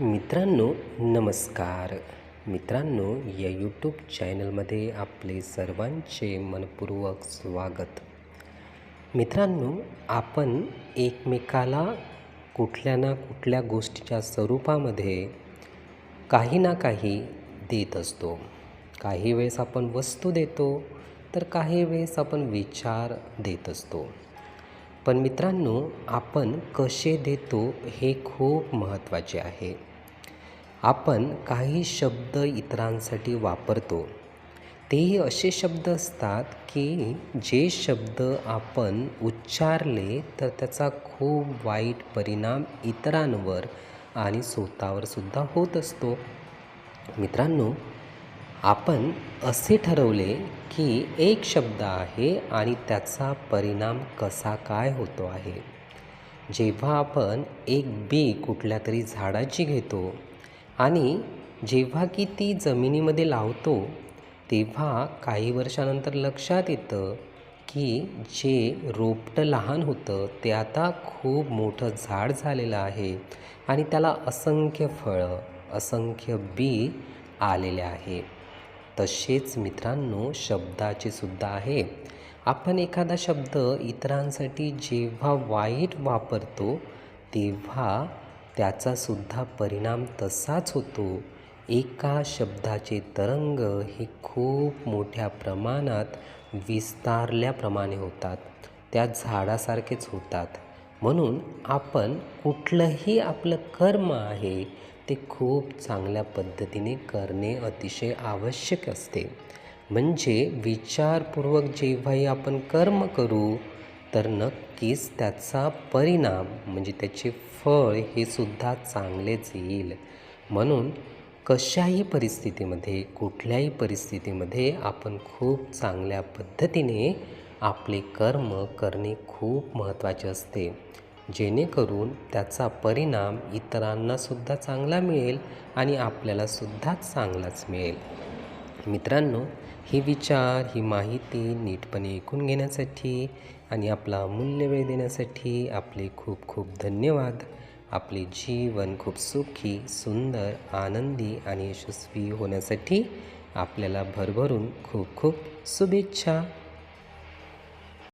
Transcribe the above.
मित्रांनो नमस्कार. मित्रांनो या यूट्यूब चॅनलमध्ये आपले सर्वांचे मनपूर्वक स्वागत. मित्रांनो आपण एकमेकाला कुठल्या ना कुठल्या गोष्टीच्या स्वरूपामध्ये काही ना काही देत असतो. काही वेळेस आपण वस्तू देतो तर काही वेळेस आपण विचार देत असतो. पण मित्रांनो आपण कसे देतो हे खूप महत्त्वाचे आहे. आपण काही शब्द इतरांसाठी वापरतो. तेही असे शब्द असतात की जे शब्द आपण उच्चारले तर त्याचा खूप वाईट परिणाम इतरांवर आणि स्वतःवर सुद्धा होत असतो. मित्रांनो आपण असे ठरवले की एक शब्द आहे आणि त्याचा परिणाम कसा काय होतो आहे. जेव्हा आपण एक बी कुठल्या तरी झाडाची घेतो आणि जेव्हा की ती जमिनीमध्ये लावतो तेव्हा काही वर्षानंतर लक्षात येतं की जे रोपटं लहान होतं ते आता खूप मोठं झाड झालेलं आहे आणि त्याला असंख्य फळं असंख्य बी आलेले आहे. तसेच मित्रांनो शब्दाचे सुद्धा आहे. आपण एखादा शब्द इतरांसाठी जेव्हा वाईट वापरतो तेव्हा त्याचासुद्धा परिणाम तसाच होतो. एका शब्दाचे तरंग हे खूप मोठ्या प्रमाणात विस्तारल्याप्रमाणे होतात. त्या झाडासारखेच होतात. म्हणून आपण कुठलंही आपलं कर्म आहे ते खूप चांगल्या पद्धतीने करणे अतिशय आवश्यक असते. म्हणजे विचारपूर्वक जेव्हाही आपण कर्म करू तर नक्कीच त्याचा परिणाम म्हणजे त्याचे फळ हे सुद्धा चांगलेच येईल. म्हणून कशाही परिस्थितीमध्ये कुठल्याही परिस्थितीमध्ये आपण खूप चांगल्या पद्धतीने आपले कर्म करणे खूप महत्त्वाचे असते. जेणेकरून त्याचा परिणाम इतरांनासुद्धा चांगला मिळेल आणि आपल्यालासुद्धा चांगलाच मिळेल. मित्रांनो ही विचार ही माहिती नीटपणे ऐकून घेण्यासाठी आणि आपला अमूल्य वेळ देण्यासाठी आपले खूप खूप धन्यवाद. आपले जीवन खूप सुखी सुंदर आनंदी आणि यशस्वी होण्यासाठी आपल्याला भरभरून खूप खूप शुभेच्छा.